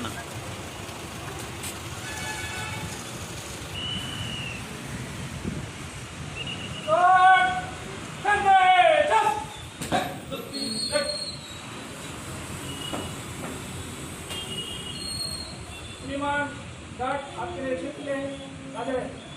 나는. 우리만 날 앞길에 쉽게 가자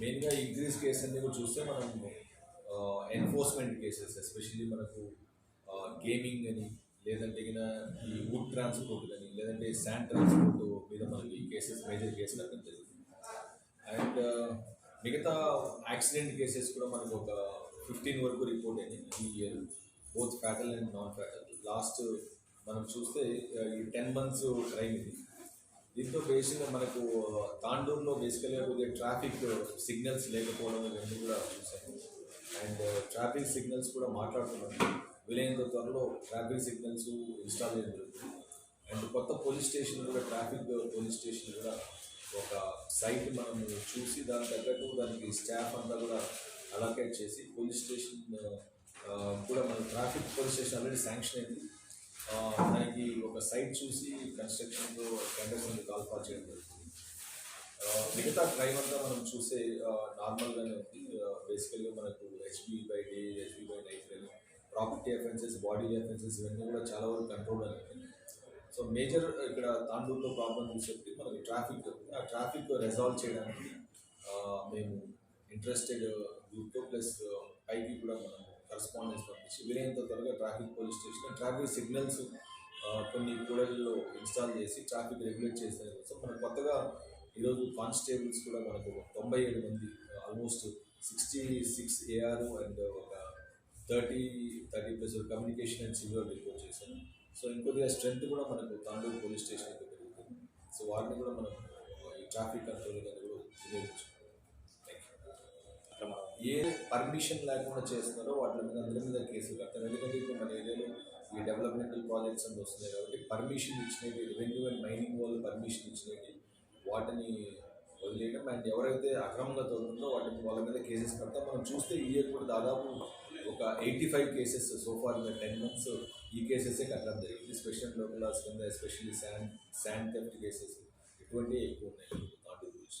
మెయిన్గా increase case అన్ని కూడా చూస్తే మనం ఎన్ఫోర్స్మెంట్ కేసెస్ ఎస్పెషల్లీ మనకు గేమింగ్ అని లేదంటే ఈ వుడ్ ట్రాన్స్పోర్ట్ కానీ లేదంటే శాండ్ ట్రాన్స్పోర్ట్ మీద మనకి కేసెస్ మేజర్ కేసులు అక్కడ జరిగింది అండ్ మిగతా యాక్సిడెంట్ కేసెస్ కూడా మనకు ఒక ఫిఫ్టీన్ వరకు రిపోర్ట్ అయినాయి ఈ year both fatal and non fatal last మనం చూస్తే ఈ టెన్ మంత్స్ క్రైమ్ ఇది. దీంతో బేసిక్గా మనకు తాండూరులో బేసికల్గా కొద్దిగా ట్రాఫిక్ సిగ్నల్స్ లేకపోవడం ఇవన్నీ కూడా చూసాము అండ్ ట్రాఫిక్ సిగ్నల్స్ కూడా మాట్లాడుతున్నాం వీలైనంత త్వరలో ట్రాఫిక్ సిగ్నల్స్ ఇన్స్టాల్ చేయడం జరుగుతుంది. అండ్ కొత్త పోలీస్ స్టేషన్ కూడా ట్రాఫిక్ పోలీస్ స్టేషన్ కూడా ఒక సైట్ మనం చూసి దాని తగ్గట్టు దానికి స్టాఫ్ అంతా కూడా అలొకేట్ చేసి పోలీస్ స్టేషన్ కూడా మన traffic police station already sanction అయింది. దానికి ఒక సైట్ చూసి కన్స్ట్రక్షన్ టెండర్స్ కాల్ పాస్ చేయడం జరుగుతుంది. మిగతా డ్రైవ్ అంతా మనం చూసే నార్మల్గానే ఉంది. బేసికల్గా మనకు HB by day HB by night కానీ ప్రాపర్టీ అఫెన్సెస్ బాడీ అఫెన్సెస్ ఇవన్నీ కూడా చాలా వరకు కంట్రోల్ అనేది సో మేజర్ ఇక్కడ తాండూరులో ప్రాబ్లం చూసేది మనకి ట్రాఫిక్ ఆ ట్రాఫిక్ రెజాల్వ్ చేయడానికి మేము ఇంట్రెస్టెడ్ గ్రూప్తో ప్లస్ పైకి కూడా మనం కరస్పాండెన్స్ పంపించి వీలైనంత త్వరగా traffic police station traffic signals కొన్ని కూడలలో ఇన్స్టాల్ చేసి ట్రాఫిక్ రెగ్యులేట్ చేశారు కోసం మనం కొత్తగా ఈరోజు కానిస్టేబుల్స్ కూడా మనకు ఒక తొంభై ఏడు మంది almost sixty six AR and ఒక thirty thirty plus communication and severe report చేశాను సో ఇంకొద్దిగా స్ట్రెంత్ కూడా మనకు తాండూరు పోలీస్ స్టేషన్ పెరుగుతుంది. సో వాటిని కూడా మనం ఈ ట్రాఫిక్ కంట్రోల్ అనేది కూడా ఏ పర్మిషన్ లేకుండా చేస్తున్నారో వాటి మీద అందరి మీద కేసులు కట్టారు ఎందుకంటే ఇప్పుడు మన ఏరియాలో ఈ డెవలప్మెంటల్ ప్రాజెక్ట్స్ అని వస్తున్నాయి కాబట్టి పర్మిషన్ ఇచ్చినవి రెవెన్యూ అండ్ మైనింగ్ వాళ్ళు పర్మిషన్ ఇచ్చినవి వాటిని వదిలేయడం అండ్ ఎవరైతే అక్రమంగా తోలుతుందో వాటిని వాళ్ళ మీద కేసెస్ కడతాం మనం చూస్తే ఈ ఇయర్ కూడా దాదాపు ఒక eighty five cases so far ten months ఈ కేసెసే కట్టడం జరిగింది. స్పెషల్ లోకల్ కింద especially sand sand theft cases ఇటువంటివి ఎక్కువ ఉన్నాయి. నాటు పోలీస్